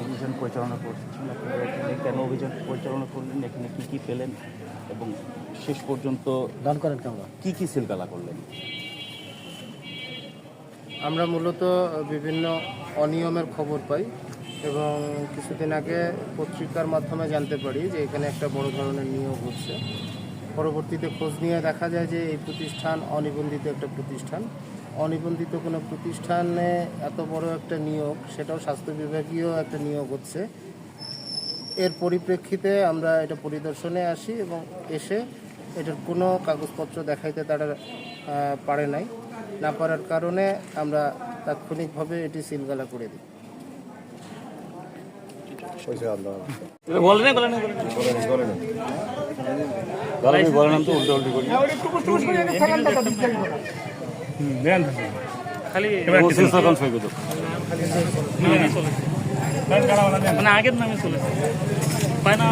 অভিযান পরিচালনা করছেন কেন অভিযান পরিচালনা করলেন। এখানে কি কি পেলেন? এবং শেষ পর্যন্ত গান করেন কেমন? কি কি সিলগালা করলেন? আমরা মূলত বিভিন্ন অনিয়মের খবর পাই এবং কিছুদিন আগে পত্রিকার মাধ্যমে জানতে পারি যে এখানে একটা বড় ধরনের নিয়োগ হচ্ছে। পরবর্তীতে খোঁজ নিয়ে দেখা যায় যে এই প্রতিষ্ঠান অনিবন্ধিত একটা প্রতিষ্ঠান। অনিবন্ধিত কোনো প্রতিষ্ঠানে এত বড় একটা নিয়োগ, সেটাও স্বাস্থ্য বিভাগীয় একটা নিয়োগ হচ্ছে। এর পরিপ্রেক্ষিতে আমরা এটা পরিদর্শনে আসি এবং এসে এটার কোনো কাগজপত্র দেখাইতে তারা পারে নাই। না পারার কারণে আমরা তাৎক্ষণিকভাবে এটি সিলগালা করে দিই। হয়ে মানে আগের নামে চলেছে পায় না